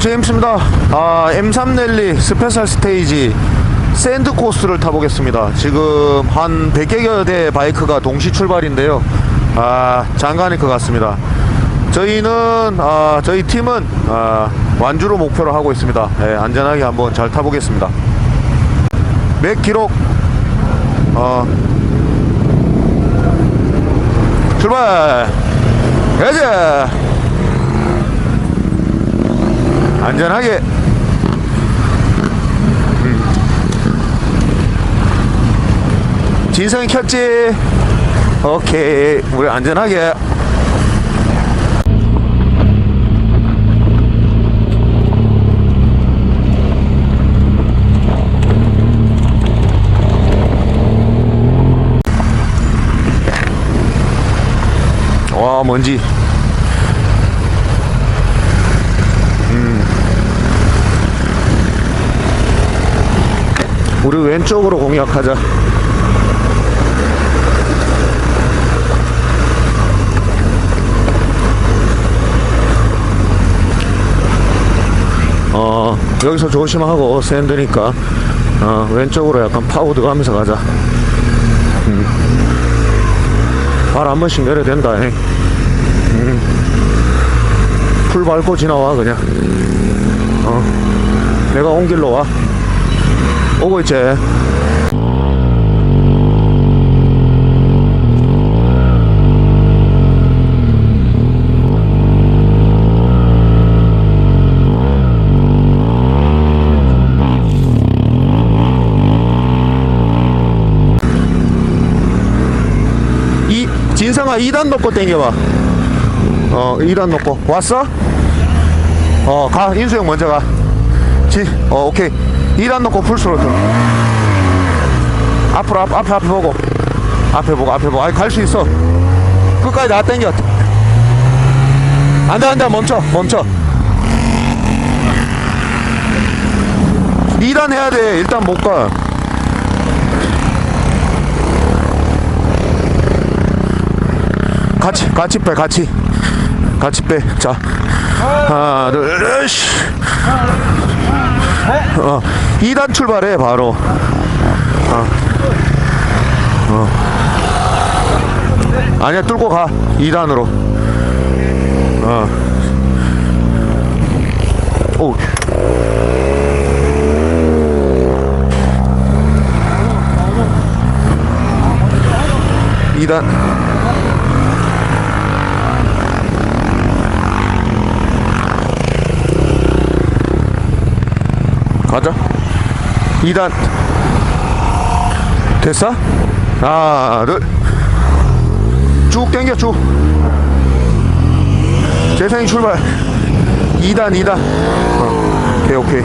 제임스입니다. 아, M3 랠리 스페셜 스테이지 샌드 코스를 타보겠습니다. 지금 한 100여 대 바이크가 동시 출발인데요. 아, 장관일 것 같습니다. 저희는, 아, 저희 팀은, 아, 완주로 목표로 하고 있습니다. 예, 안전하게 한번 잘 타보겠습니다. 맥 기록, 어, 출발! 가자! 안전하게. 음. 진성이 켰지? 오케이. 우리 안전하게. 와 먼지 우리 왼쪽으로 공략하자. 어, 여기서 조심하고 샌드니까 어, 왼쪽으로 약간 파고 들어가면서 가자. 음. 발한 번씩 내려야 된다. 잉. 음. 풀 밟고 지나와 그냥. 어, 내가 온 길로 와. 오고 있지. 이 진성아 2단 놓고 땡겨봐. 어 2단 놓고 왔어? 어가 인수 형 먼저 가. 지, 어 오케이. 2단 놓고 풀스로틀 앞으로 앞, 앞에 앞에 보고. 앞에 보고 앞에 보고. 아이 갈수 있어. 끝까지 다 당겨. 안돼 안돼. 멈춰 멈춰. 2단 해야 돼. 일단 못가. 같이 같이 빼 같이. 같이 빼자 하나 둘 셋. 어, 2단 출발해 바로 어. 어. 아니야 뚫고 가 2단으로 어. 오. 이단 가자. 2단. 됐어? 하나 둘쭉 당겨 쭉. 재생이 출발. 2단 2단. 어, 오케이 오케이.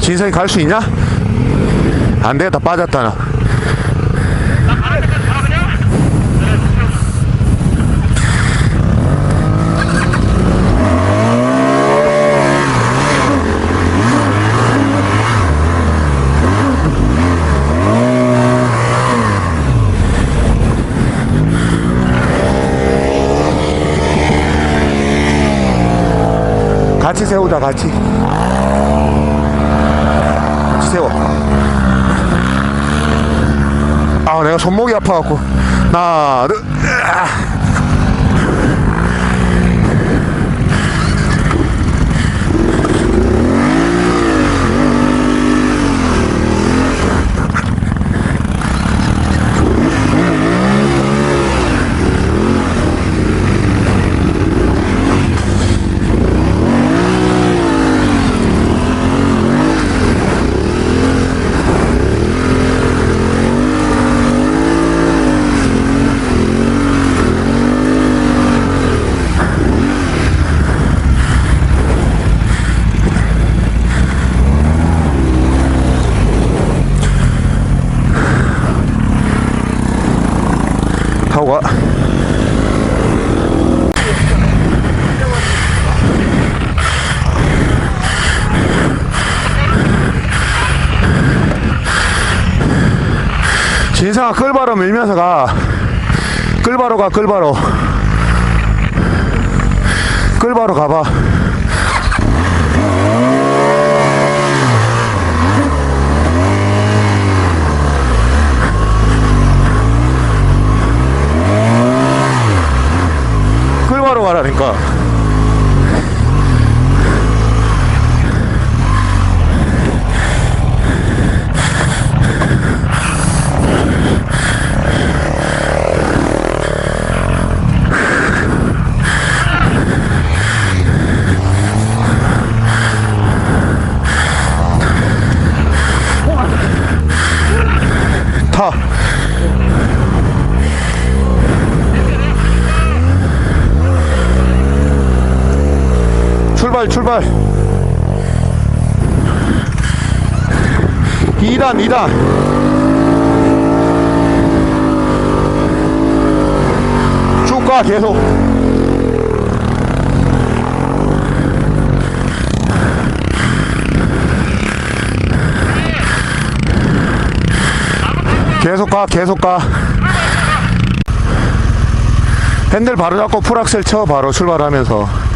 진성이 갈 수 있냐? 안 되겠다 빠졌다 나 세우자 같이. 같이 세워. 아 내가 손목이 아파갖고. 하나 둘 아. 하고 가 인상아 끌바로 밀면서 가. 끌바로 가 끌바로. 끌바로 가봐. 끌바로 가라니까 타 출발 출발 2단 2단 쭉가 계속. 계속 가 계속 가. 핸들 바로 잡고 풀악셀 쳐 바로 출발하면서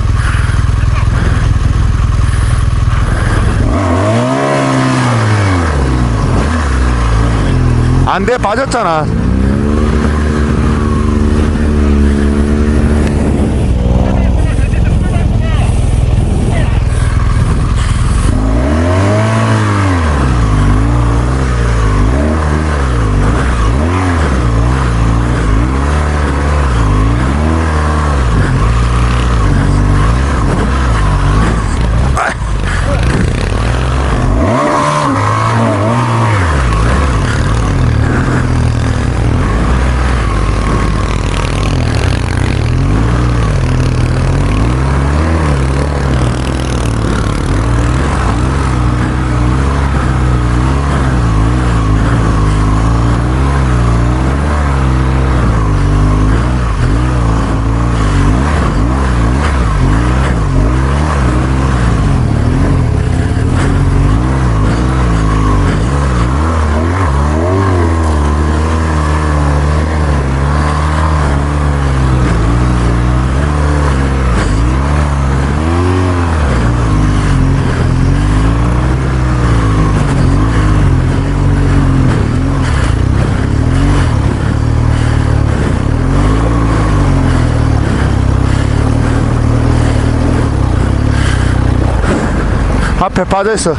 안 돼 빠졌잖아 앞에 빠져있어.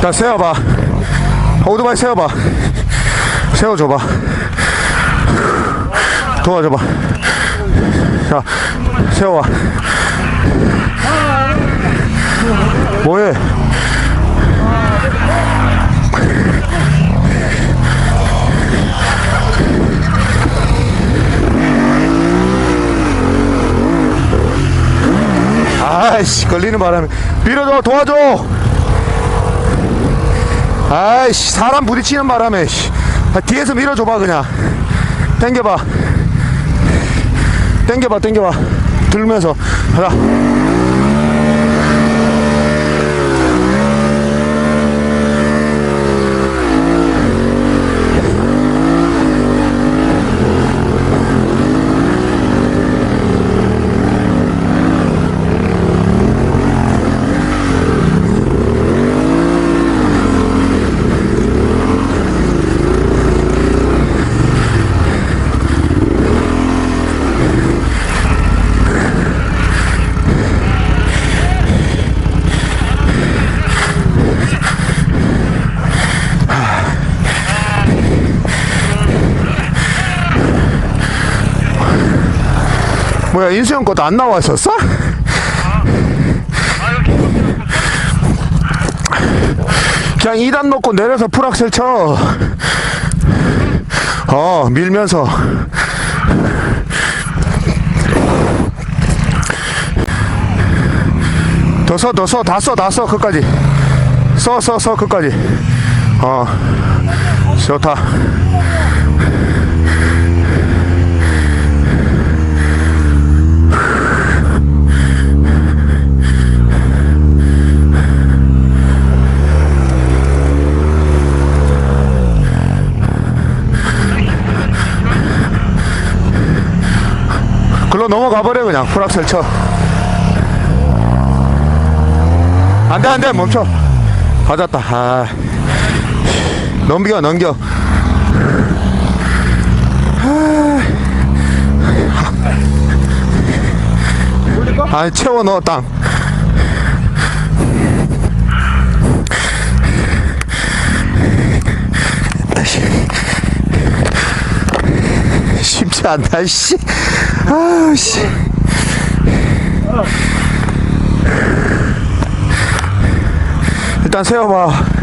자 세워봐. 오토바이 세워봐. 세워줘봐. 도와줘봐. 자 세워와. 뭐해 아이씨 걸리는 바람에. 밀어줘 도와줘. 아이씨 사람 부딪히는 바람에 씨. 아, 뒤에서 밀어줘봐 그냥. 당겨봐. 당겨봐 당겨봐. 들면서. 가자 뭐야 인수형 것도 안 나와 있었어? 그냥 2단 놓고 내려서 풀악셀 쳐. 어, 밀면서. 더 써, 더 써, 다 써, 다 써, 끝까지. 써, 써, 써, 끝까지. 어, 좋다. 글로 넘어가 버려 그냥. 풀악셀 쳐. 안돼 안돼. 멈춰. 맞았다. 아. 넘겨 넘겨. 아. 채워 넣어 땅. 쉽지 않다 씨 아우 씨. 일단 세워봐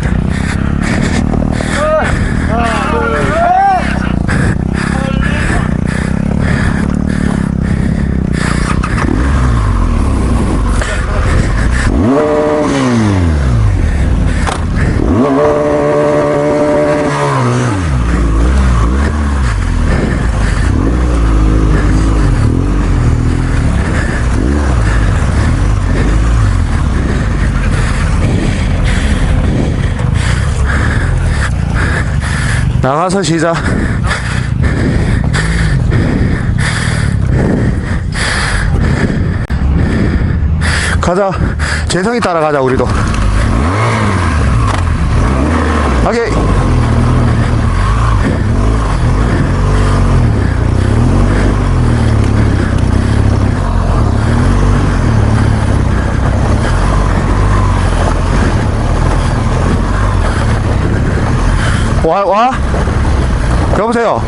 나가서 시작 가자. 재성이 따라가자 우리도. 오케이. 와, 와? 여보세요?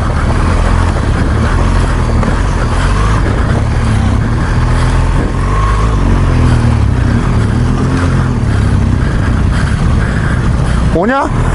오냐?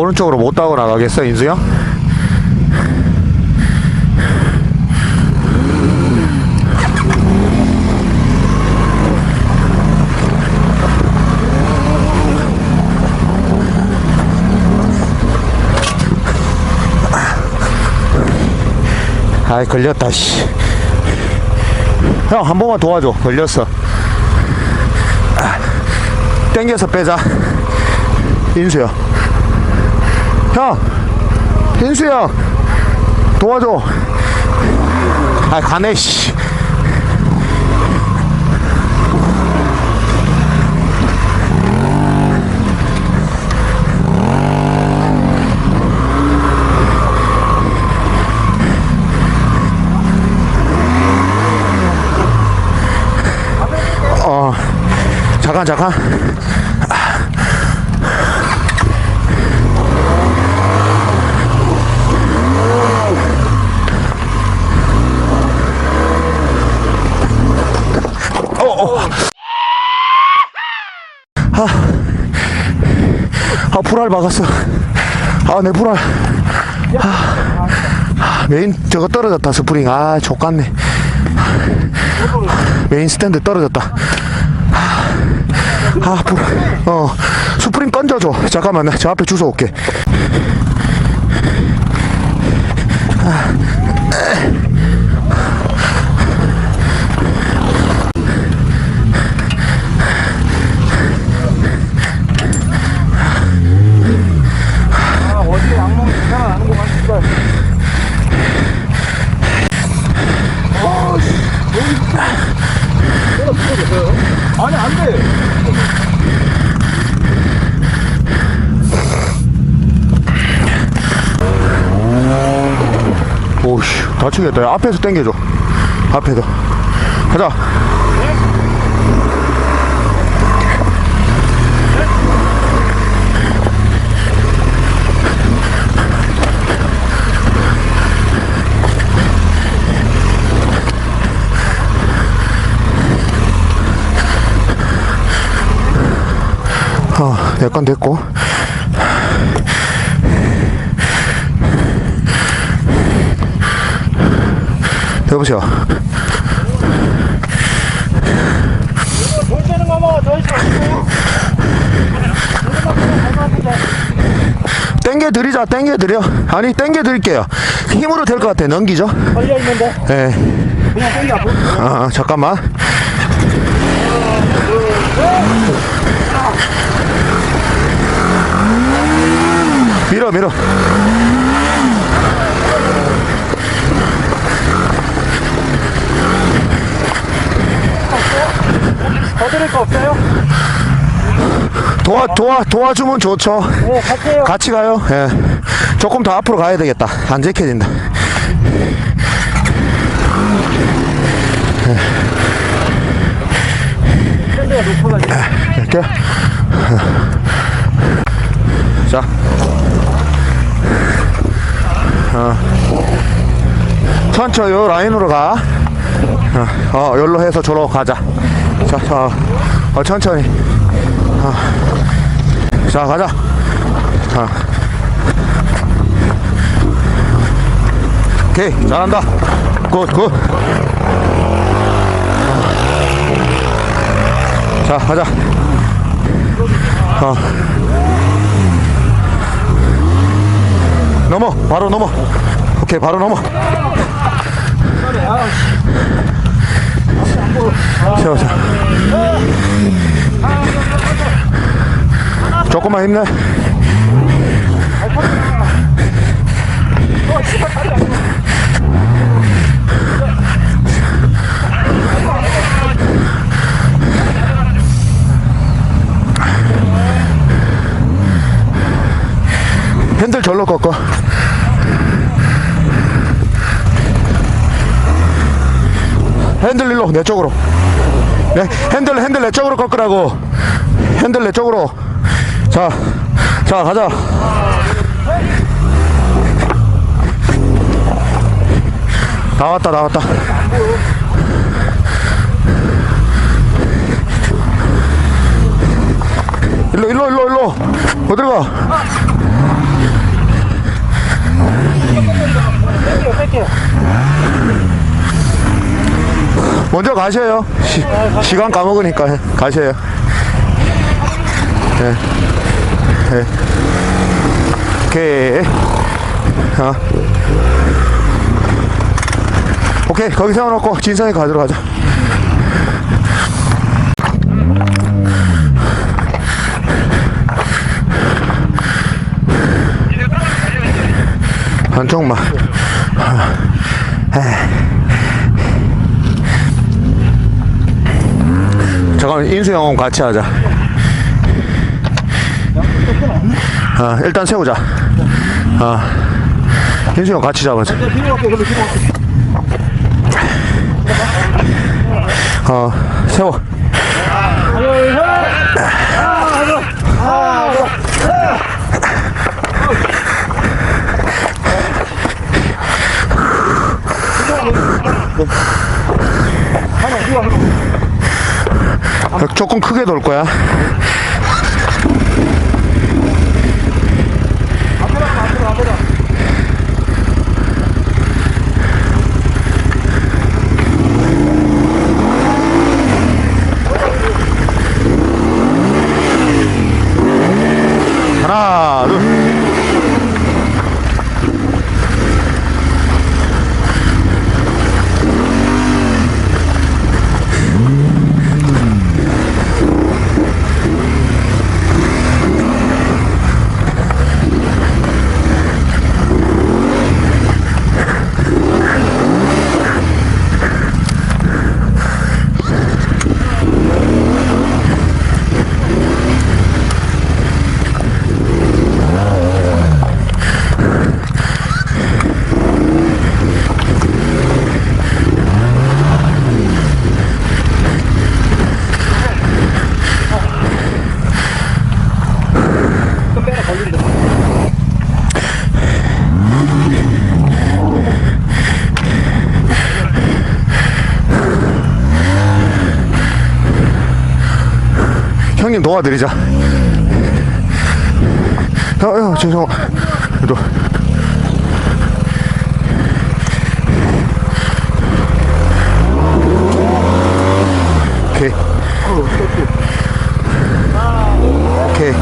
오른쪽으로 못 따고 나가겠어, 인수야? 아이, 걸렸다, 씨. 형, 한 번만 도와줘. 걸렸어. 아, 땡겨서 빼자. 인수야. 형! 인수 형! 도와줘! 아, 가네, 씨. 어, 잠깐, 잠깐. 아, 불알 박았어. 아, 내 불알. 아, 아, 메인 저거 떨어졌다, 스프링. 아, 족같네. 메인 스탠드 떨어졌다. 아, 불알. 어, 스프링 건져줘. 잠깐만, 나저 앞에 주워 올게. 아, 어디 악몽 괜찮아, 아는 거 같을 아니 안돼. 오씨 다치겠다. 야, 앞에서 당겨줘. 앞에서. 가자 어, 내건 됐고. 여보세요. 땡겨 드리자 땡겨 드려. 아니 땡겨 드릴게요. 힘으로 될 것 같아. 넘기죠. 걸려 있는데 예. 그냥 땡겨 아, 아, 잠깐만 밀어 밀어. 더 드릴 거 없어요? 도와 도와 도와주면 좋죠. 네 해요. 같이 가요. 예. 조금 더 앞으로 가야 되겠다. 안 지켜진다. 샌드가 높아가지고. 이렇게. 자 어. 천천히 요 라인으로 가 어, 어 여기로 해서 저로 가자 자, 자 어, 천천히 어. 자 가자 어. 오케이 잘한다 굿 굿 자 가자 어. 넘어. 바로 넘어. 오케이 바로 넘어. 세워 세워 조금만 힘내. 핸들 절로 꺾어 핸들 일로 내 쪽으로. 네, 핸들 핸들 내 쪽으로 꺾으라고. 핸들 내 쪽으로. 자, 자 가자. 나왔다 나왔다. 일로 일로 일로 일로. 어디로 가? 뺄게요 뺄게요 먼저 가셔요. 시, 시간 까먹으니까 가셔요. 예. 예. 오케이. 어. 오케이. 거기 세워놓고 진성이 가도록 하자. 한쪽만. 잠깐만 인수 형 같이 하자. 아 일단 세우자. 아 인수 형 같이 잡아자. 어 세워. 하나 뒤로 가서 조금 크게 돌 거야. 형님 도와드리자. 형, 형, 죄송. 오케이.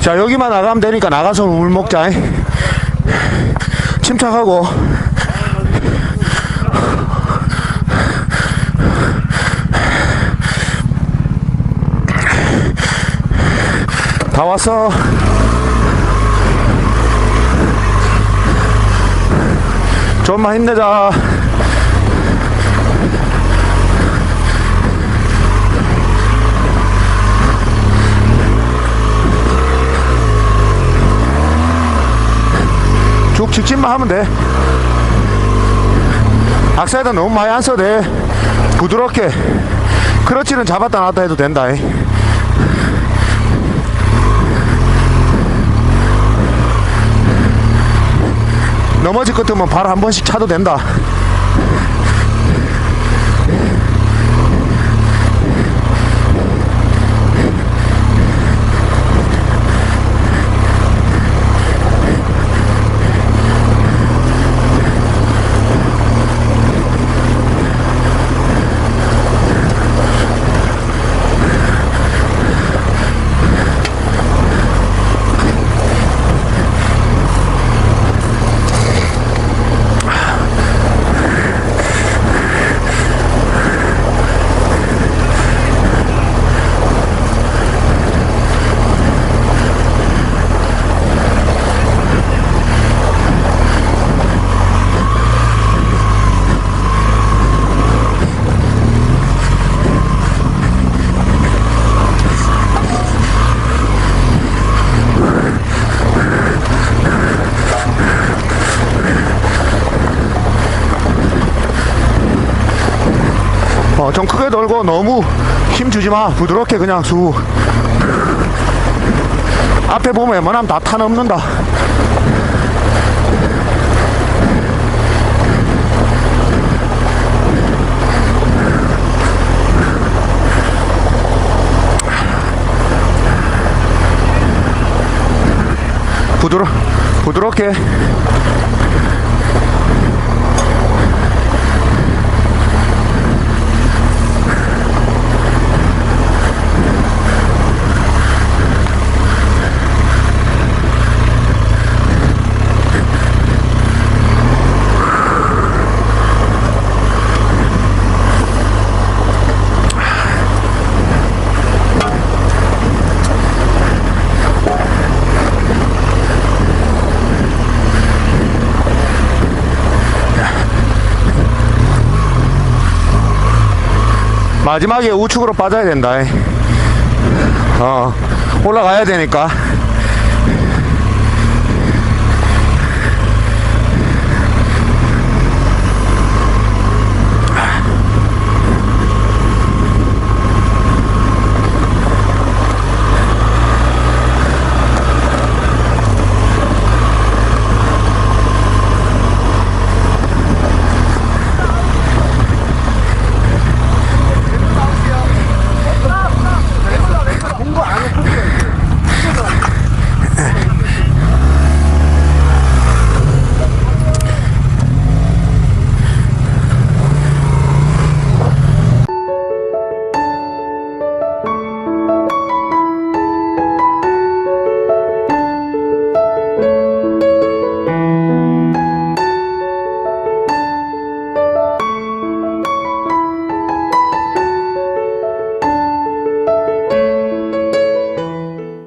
자, 여기만 나가면 되니까 나가서 물 먹자. 침착하고. 다 왔어. 좀만 힘내자. 쭉 직진만 하면 돼. 악사이드 너무 많이 안 써도 돼. 부드럽게. 크러치는 잡았다 놨다 해도 된다. 넘어질 것 같으면 발 한 번씩 차도 된다. 어, 좀 크게 돌고 너무 힘 주지 마. 부드럽게 그냥 수. 앞에 보면 웬만하면 다 타넘는다. 부드러, 부드럽게. 마지막에 우측으로 빠져야 된다. 어, 올라가야 되니까.